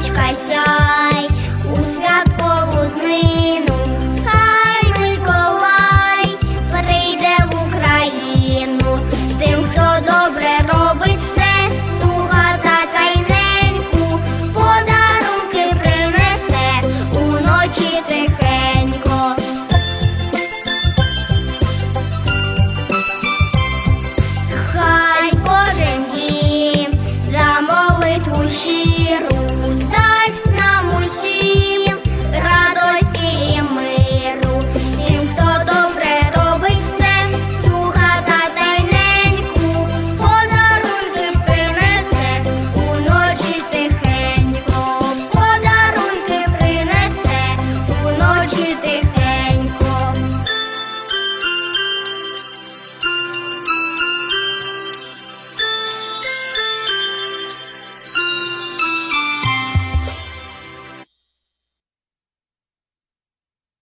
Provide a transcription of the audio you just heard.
зірочка у святкову днину, хай Миколай прийде в Україну тим, хто добре робить все, слуга та тайненьку, подарунки принесе уночі тихенько. Хай кожен дім за молитву щиро